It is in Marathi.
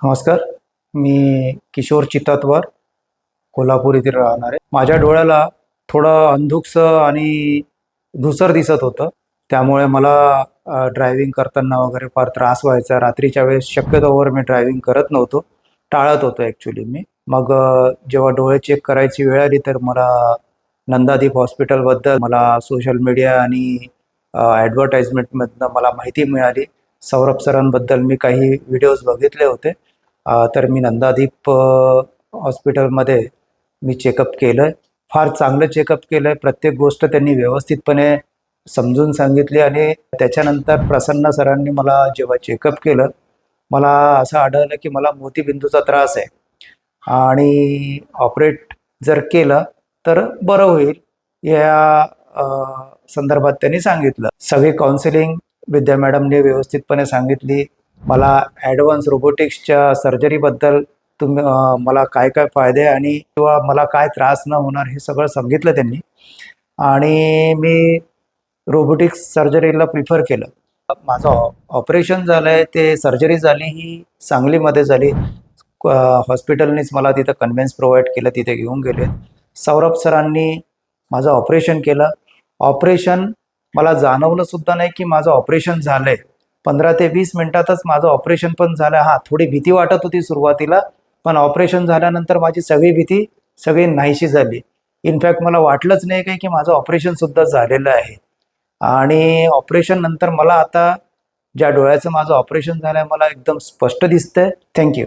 नमस्कार. मी किशोर चितातवर कोल्हापूर येथे राहणार आहे. माझ्या डोळ्याला थोडं अंधुकसं आणि धुसर दिसत होतं. त्यामुळे मला ड्रायव्हिंग करताना वगैरे फार त्रास व्हायचा. रात्रीच्या वेळेस शक्यतोवर मी ड्रायव्हिंग करत नव्हतो. टाळत होतो ॲक्च्युली मी. मग जेव्हा डोळे चेक करायची वेळ आली तर मला नंदादीप हॉस्पिटलबद्दल मला सोशल मीडिया आणि ॲडव्हर्टाईजमेंटमधनं मला माहिती मिळाली. सौरभ सरांबद्दल मी काही व्हिडिओज बघितले होते. तर मी नंदादीप हॉस्पिटलमध्ये मी चेकअप केलं आहे फार चांगलं चेकअप केलं आहे प्रत्येक गोष्ट त्यांनी व्यवस्थितपणे समजून सांगितली आणि त्याच्यानंतर प्रसन्न सरांनी मला जेव्हा चेकअप केलं मला असं आढळलं की मला मोतीबिंदूचा त्रास आहे. आणि ऑपरेट जर केलं तर बरं होईल या संदर्भात त्यांनी सांगितलं. सगळी काउन्सिलिंग विद्या मॅडमने व्यवस्थितपणे सांगितली. मला ॲडव्हान्स रोबोटिक्सच्या सर्जरीबद्दल तुम्ही मला काय काय फायदे आणि किंवा मला काय त्रास न होणार हे सगळं सांगितलं त्यांनी. आणि मी रोबोटिक्स सर्जरीला प्रिफर केलं. माझं ऑपरेशन झालं आहे ते सर्जरी झाली ही सांगलीमध्ये झाली. हॉस्पिटलनीच मला तिथं कन्व्हेन्स प्रोव्हाइड केलं तिथे घेऊन गेले. सौरभ सरांनी माझं ऑपरेशन केलं. ऑपरेशन मला जाणवलं सुद्धा नाही की माझं ऑपरेशन झालं आहे पंधरा ते वीस मिनिटातच माझं ऑपरेशन पण झालं. हां थोडी भीती वाटत होती सुरुवातीला पण ऑपरेशन झाल्यानंतर माझी सगळी भीती सगळी नाहीशी झाली. इनफॅक्ट मला वाटलंच नाही काही की माझं ऑपरेशनसुद्धा झालेलं आहे. आणि ऑपरेशन नंतर मला आता ज्या डोळ्याचं माझं ऑपरेशन झालं आहे मला एकदम स्पष्ट दिसतंय. थँक्यू